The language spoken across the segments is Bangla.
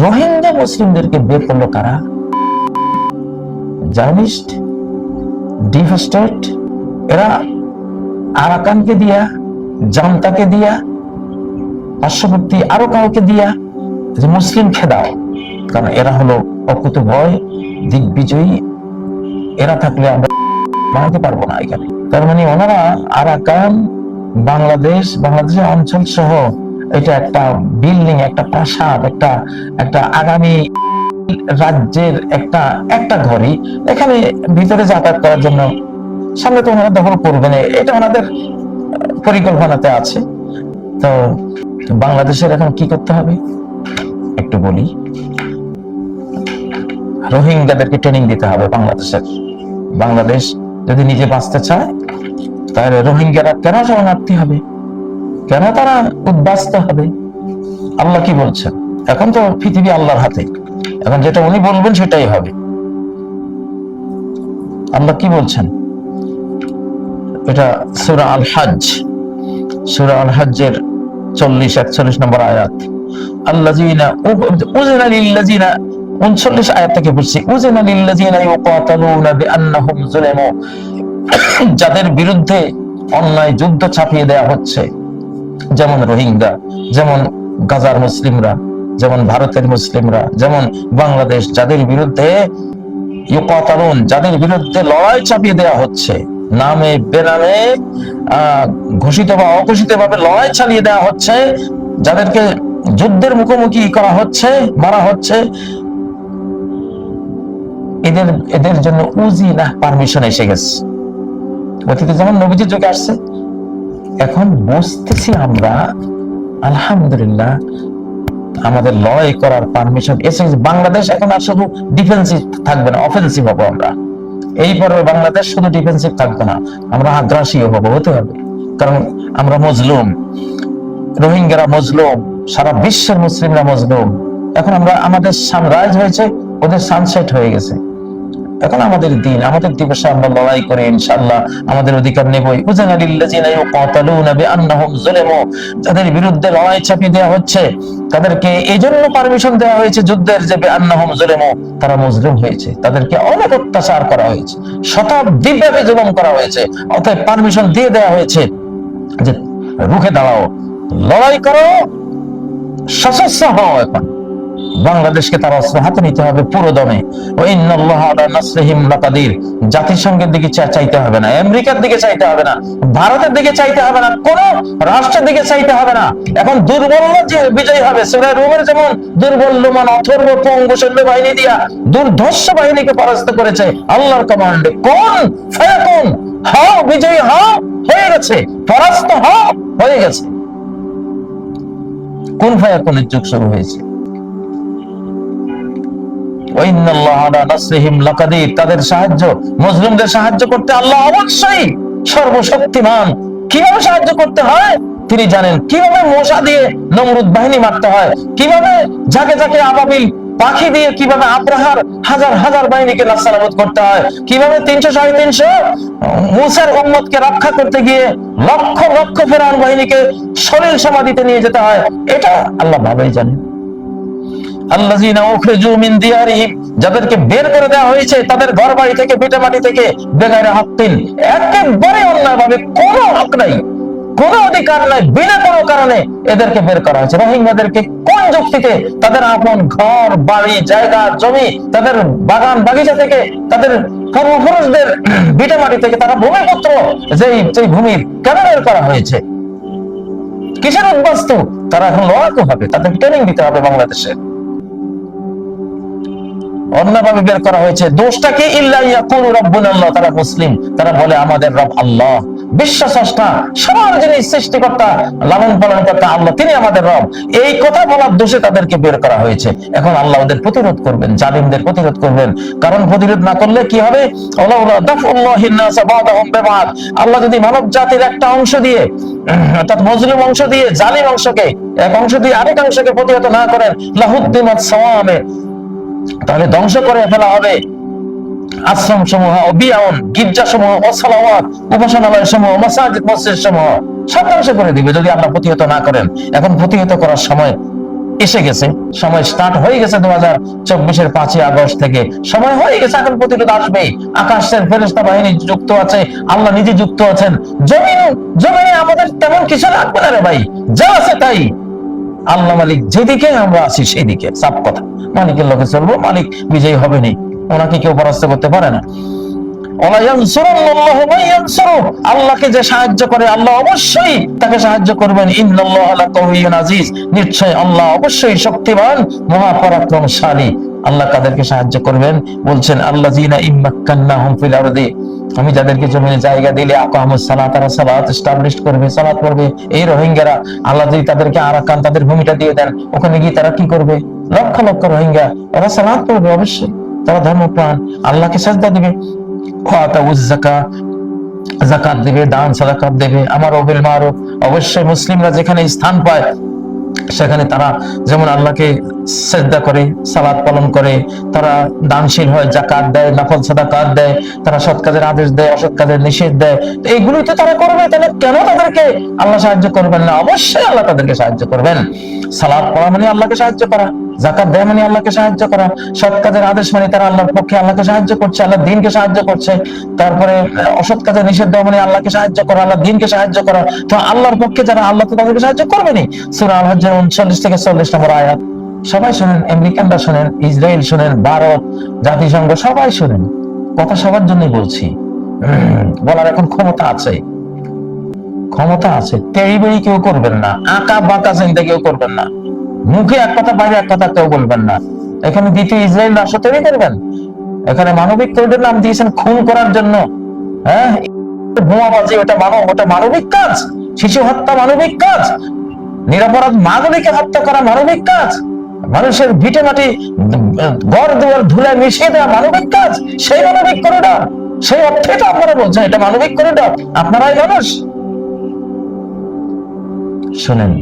রোহিঙ্গা মুসলিমদেরকে বের করল কারা? জার্নিস্ট ডিফেস্টেড এরা আরাকানকে দিয়া জামতাকে দিয়া, পার্শ্ববর্তী আরও কাউকে দিয়া যে মুসলিম খেদাও। কারণ এরা হলো অকুত ভয়, দিগ্বিজয়ী। এরা থাকলে আমরা বানাতে পারব না এখানে। তার মানে ওনারা আরাকান, বাংলাদেশ, বাংলাদেশের অঞ্চল সহ এটা একটা বিল্ডিং একটা প্রাসাদ, একটা একটা আগামী রাজ্যের একটা একটা ঘরই। এখানে ভিতরে যাতায়াত করার জন্য সামনে তো ওনারা দখল করবেন, এটা ওনাদের পরিকল্পনাতে আছে। তো বাংলাদেশের এখন কি করতে হবে? একটু বলি। রোহিঙ্গাদেরকে ট্রেনিং দিতে হবে বাংলাদেশের। বাংলাদেশ যদি নিজে বাঁচতে চায়, তাহলে রোহিঙ্গারা কেন শরণার্থী হবে? কেন তারা উদ্বাস্ত হবে? আল্লাহ কি বলছেন? এখন তো পৃথিবী আল্লাহর হাতে। এখন যেটা উনি বলবেন সেটাই হবে। আল্লাহ কি বলছেন? এটা সুরা আল হাজ সুরা আল হাজ্জের চল্লিশ, একচল্লিশ নম্বর আয়াত। আল্লাযীনা উযিনা লিল্লাযীনা 39 আয়াত থেকে বলছি উযিনা লিল্লাযীনা ইউকাতালুনা বিআন্নাহুম যুলিমু যাদের বিরুদ্ধে অন্যায় যুদ্ধ ছাপিয়ে দেয়া হচ্ছে যেমন রোহিঙ্গা, যেমন গাজার মুসলিমরা, যেমন ভারতের মুসলিমরা, যেমন বাংলাদেশ, যাদের বিরুদ্ধে যাদের বিরুদ্ধে লড়াই চাপিয়ে দেয়া হচ্ছে, নামে বেনামে ঘোষিত বা অঘোষিত ভাবে লড়াই চালিয়ে দেওয়া হচ্ছে, যাদেরকে যুদ্ধের মুখোমুখি করা হচ্ছে, মারা হচ্ছে, এদের এদের জন্য উজি না, পারমিশন এসে গেছে। অতীতে যেমন নবীজির যুগে আসছে এখন বুঝতেছি আমরা, আলহামদুলিল্লাহ, আমাদের লড়াই করার পারমিশন এসে বাংলাদেশ এখন আর শুধু ডিফেন্সিভ থাকবে না অফেন্সিভ হব আমরা। এই পর্বে বাংলাদেশ শুধু ডিফেন্সিভ থাকবে না, আমরা আগ্রাসীও হব, হতে হবে। কারণ আমরা মজলুম, রোহিঙ্গারা মজলুম, সারা বিশ্বের মুসলিমরা মজলুম। এখন আমরা, আমাদের সানরাইজ হয়েছে, ওদের সানসেট হয়ে গেছে। এখন আমাদের দিন, আমাদের দিবসে আমরা লড়াই করে ইনশাআল্লাহ, আমাদের অধিকার নেবই। যাদের বিরুদ্ধে লড়াই চাপিয়ে দেওয়া হচ্ছে, তাদেরকে এই জন্য পারমিশন দেওয়া হয়েছে যুদ্ধের যে বিআন্নাহুম যুলিমু, তারা মুসলিম হয়েছে, তাদেরকে অনেক অত্যাচার করা হয়েছে শতাব্দী ব্যাপী জুলুম করা হয়েছে, অতএব পারমিশন দিয়ে দেওয়া হয়েছে যে রুখে দাঁড়াও, লড়াই করো, সশস্ত্র হও এখন। বাংলাদেশকে তার অস্ত্র হাতে নিতে হবে পুরো দমে। জাতিসংঘের দিকে চাইতে হবে না, আমেরিকার দিকে চাইতে হবে না, ভারতের দিকে চাইতে হবে না, কোন রাষ্ট্রের দিকে চাইতে হবে না। এখন দুর্বল যে বিজয় হবে, সূরা রোমের যেমন দুর্বল মান অথর্ব, পঙ্গু সৈন্য বাহিনী দিয়া দুর্ধর্ষ বাহিনীকে পরাস্ত করেছে, আল্লাহর কমান্ডে কোন ফায়াকুন হও, বিজয়ী হও, হয়ে গেছে, পরাস্ত হও, হয়ে গেছে। কোন ফায়াকুনের যুগ শুরু হয়েছে? তাদের সাহায্য, মুসলিমদের সাহায্য করতে আল্লাহ অবশ্যই সর্বশক্তিমান। কীভাবে সাহায্য করতে হয়? তিনি জানেন কীভাবে মশা দিয়ে নমরুদ বাহিনী মারতে হয়, কীভাবে যাকে যাকে আবাবিল পাখি দিয়ে কীভাবে হাজার হাজার বাহিনীকে করতে হয়, কীভাবে তিনশো সাড়ে তিনশো মুসার উম্মতকে রক্ষা করতে গিয়ে লক্ষ লক্ষ ফেরান বাহিনীকে সলিল সমাধিতে নিয়ে যেতে হয়, এটা আল্লাহ ভাবেই জানেন। যাদেরকে বের করে দেওয়া হয়েছে তাদের ঘর বাড়ি থেকে মাটি থেকে একেবারে কোনো হক নাই, কোনো অধিকার নাই, বিনা কোনো কারণে এদেরকে বের করা হয়েছে। রোহিঙ্গাদেরকে কোন যুক্তিতে তাদের আপন ঘর, বাড়ি, জায়গা, জমি, তাদের বাগান, বাগিচা থেকে, তাদের মাটি থেকে তারা ভূমিপুত্র, যেই যেই ভূমির কেন বের করা হয়েছে? কিসের উদ্বাস্তু? তারা এখন লড়াকু হবে, তাদের ট্রেনিং দিতে হবে বাংলাদেশে। অন্যভাবে বের করা হয়েছে দোষটা কি ইল্লা ইয়াকুলু রাব্বুনা আল্লাহ, তারা মুসলিম। তারা বলে, আমাদের রব আল্লাহ। বিশ্ব সবার যিনি সৃষ্টিকর্তা, লালন পালন কর্তা আল্লাহ, তিনি আমাদের রব। এই কথা বলার দোষে তাদেরকে বের করা হয়েছে। এখন আল্লাহ ওদের প্রতিরোধ করবেন, জালিমদের প্রতিরোধ করবেন। কারণ প্রতিরোধ না করলে কি হবে? আল্লাহ যদি মানব জাতির একটা অংশ দিয়ে, অর্থাৎ মজলুম অংশ দিয়ে, জালিম অংশকে, এক অংশ দিয়ে আরেক অংশকে প্রতিহত না করেন সাওয়ামে তাহলে ধ্বংস করে ফেলা হবে। আশ্রম সমূহ অবিয়াউন গির্জা সমূহ অসালাওয়াত উপাসনালয় সমূহ মাসাজিদ মসজিদ সমূহ সব ধ্বংস করে দিবে যদি আমরা প্রতিহত না করেন। এখন প্রতিহত করার সময় এসে গেছে। সময় স্টার্ট হয়ে গেছে দু হাজার চব্বিশের পাঁচই আগস্ট থেকে। সময় হয়ে গেছে, এখন প্রতিরোধ আসবে আকাশের ফেরেস্তা বাহিনী যুক্ত আছে, আল্লাহ নিজে যুক্ত আছেন। জমিন, জমিনে আমাদের তেমন কিছু লাগবে না রে ভাই। যা আছে তাই। আল্লাহ মালিক যেদিকে আমরা আসি সেই দিকে সাপ কথা। মালিকের লোকে চলবো, মালিক বিজয়ী হবে নি। ওনাকে কেউ পরাস্ত করতে পারে না। আল্লাহকে যে সাহায্য করে, আল্লাহ অবশ্যই তাকে সাহায্য করবেন। নিশ্চয় আল্লাহ অবশ্যই শক্তিমান, মহাপরাক্রমশালী। আল্লাহ কাদেরকে সাহায্য করবেন। বলছেন ইম্মাক্কান্নাহুম ফিল আরদি। আমি যাদেরকে জমিনে জায়গা দিলে তারা সালাত এস্টাবলিশ করবে, সালাত এই রোহিঙ্গারা, আল্লাহ যদি তাদেরকে আরাকান, তাদের ভূমিটা দিয়ে দেন, ওখানে গিয়ে তারা কি করবে? লক্ষ লক্ষ রোহিঙ্গা ওরা সালাত পড়বে অবশ্যই। তারা ধর্মপ্রাণ, আল্লাহকে সাজদা দিবে। জাকাত দেবে, দান সাদাকাত দেবে। আমার অবিল মারুফ, অবশ্যই মুসলিমরা যেখানে স্থান পায় সেখানে তারা যেমন আল্লাহকে শ্রদ্ধা করে সালাদ পালন করে, তারা দানশীল হয় জাকাত দেয়, নফল সাদাকাত দেয়, তারা সৎ কাজের আদেশ দেয়, অসৎ কাজের নিষেধ দেয়। তো এইগুলোই তো তারা করবে, তাহলে কেন তাদেরকে আল্লাহ সাহায্য করবেন না? অবশ্যই আল্লাহ তাদেরকে সাহায্য করবেন। সালাদ পড়া মানে আল্লাহকে সাহায্য করা। জাকাত দেয় মানে আল্লাহকে সাহায্য করা, সৎ কাজের আদেশ মানে তারা আল্লাহর পক্ষে আল্লাহকে সাহায্য করছে, আল্লাহ দিনকে সাহায্য করছে, তারপরে অসৎ কাজের নিষেধ দেওয়া মানে আল্লাহকে সাহায্য করা, আল্লাহ দিনকে সাহায্য করা। তো আল্লাহর পক্ষে যারা আল্লাহ তো তাদেরকে সাহায্য করবেনি সুরা আল হজ্জের উনচল্লিশ থেকে চল্লিশ নম্বর আয়াত। সবাই শোনেন, আমেরিকানরা শোনেন, ইসরায়েল শোনেন, ভারত, জাতিসংঘ, সবাই শোনেন। কথা সবার জন্যই বলছি। বলার এখন ক্ষমতা আছে। ক্ষমতা আছে। তেড়ি কেউ করবেন না। আঁকা বাঁকা চিন্তা কেউ করবেন না। মুখে এক কথা, বাইরে এক কথা কেউ বলবেন না। এখানে দ্বিতীয় ইসরায়েল রাষ্ট্র তৈরি করবেন। এখানে মানবিক করিডোর নাম দিয়েছেন খুন করার জন্য। হ্যাঁ? বোমাবাজি, ওটা মানব, ওটা মানবিক কাজ। শিশু হত্যা মানবিক কাজ। নিরাপরাধ হত্যা করা মানবিক কাজ। মানুষের ভিটে মাটি গড় দুয়ার ধুলে মিশিয়ে দেওয়া মানবিক কাজ। সেই মানবিক করিডোর সেই অর্থে তো আপনারা বলছেন, এটা মানবিক করিডোর আপনারাই মানুষ। শুনেন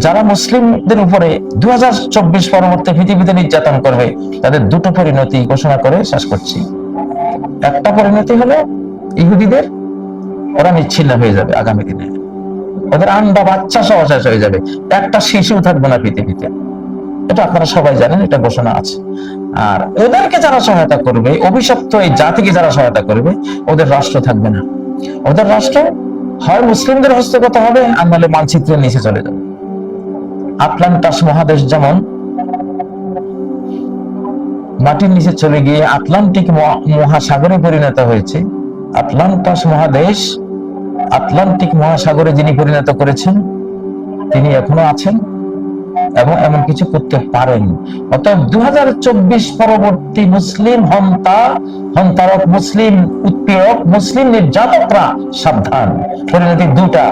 যারা মুসলিমদের উপরে দু পরবর্তী পৃথিবীতে নির্যাতন করবে, তাদের দুটো পরিণতি ঘোষণা করে শেষ করছি। একটা পরিণতি হলো ইহুদিদের, ওরা নিচ্ছিন্ন হয়ে যাবে আগামী দিনে। ওদের আন্ডা বাচ্চা সহ শেষ হয়ে যাবে। একটা শিশু থাকবে না পৃথিবীতে। এটা আপনারা সবাই জানেন, এটা ঘোষণা আছে। আর ওদেরকে যারা সহায়তা করবে, অভিশপ্ত এই জাতিকে যারা সহায়তা করবে, ওদের রাষ্ট্র থাকবে না। ওদের রাষ্ট্র হয় মুসলিমদের হস্তগত হবে নাহলে মানচিত্রের নিচে চলে যাবে। আটলান্টাস মহাদেশ যেমন মাটির নিচে চলে গিয়ে আটলান্টিক মহা- মহাসাগরে পরিণত হয়েছে, আটলান্টাস মহাদেশ, আটলান্টিক মহাসাগরে যিনি পরিণত করেছেন, তিনি এখনও আছেন এবং এমন কিছু করতে পারেন। অতএব দু পরবর্তী মুসলিম হন্তা, হন্তারক মুসলিম উৎপীড়ক, মুসলিম নির্যাতকরা সাবধান। পরিণতি দুটা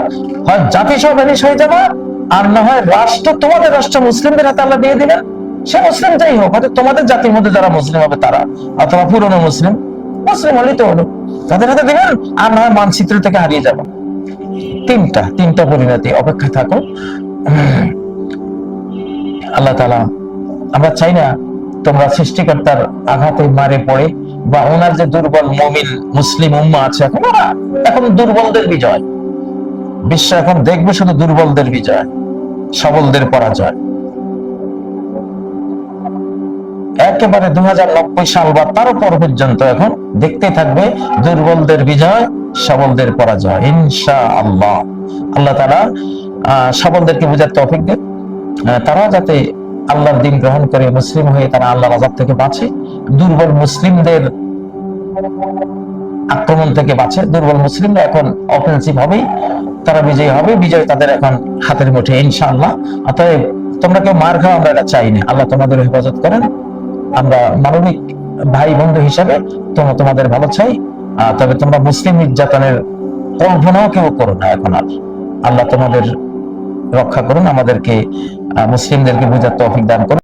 হয় জাতিসহ ব্যানিশ হয়ে যাবে আর না হয় রাষ্ট্র, তোমাদের রাষ্ট্র মুসলিমদের হাতে আল্লাহ দিয়ে দিবেন। সে মুসলিম যাই হোক, হয়তো তোমাদের জাতির মধ্যে যারা মুসলিম হবে তারা, অথবা পুরনো মুসলিম মুসলিম হলেই তো হলো। তাদের হাতে দিবেন, আর না হয় মানচিত্র থেকে হারিয়ে যাব। তিনটা তিনটা পরিণতি, অপেক্ষা থাকো আল্লাহ তালা আমরা চাই না তোমরা সৃষ্টিকর্তার আঘাতে মারে পড়ে বা ওনার যে দুর্বল মমিন মুসলিম উম্মা আছে এখন, ওরা এখন দুর্বলদের বিজয়। বিশ্ব এখন দেখবে শুধু দুর্বলদের বিজয়। সবলদের পরাজয়। একেবারে দু সাল বা তারও পর পর্যন্ত এখন দেখতে থাকবে দুর্বলদের বিজয়, সবলদের পরাজয়। ইনশা আল্লাহ আল্লাহ তারা সবলদেরকে বোঝার তৌফিক দেন। তারা যাতে আল্লাহর দিন গ্রহণ করে, মুসলিম হয়ে তারা আল্লাহর আজাব থেকে বাঁচে, দুর্বল মুসলিমদের আক্রমণ থেকে বাঁচে। দুর্বল মুসলিমরা এখন অফেন্সিভ হবেই। তারা বিজয়ী হবে, বিজয় তাদের এখন হাতের মুঠে, ইনশাআল্লাহ। অতএব তোমরা কেউ মার খাও, আমরা এটা চাই না আল্লাহ তোমাদের হেফাজত করেন। আমরা মানবিক ভাই বন্ধু হিসাবে তোমরা তোমাদের ভালো চাই। তবে তোমরা মুসলিম নির্যাতনের কল্পনাও কেউ করো না এখন আর। আল্লাহ তোমাদের রক্ষা করুন, আমাদেরকে মুসলিমদেরকে বুঝার তৌফিক দান করুন।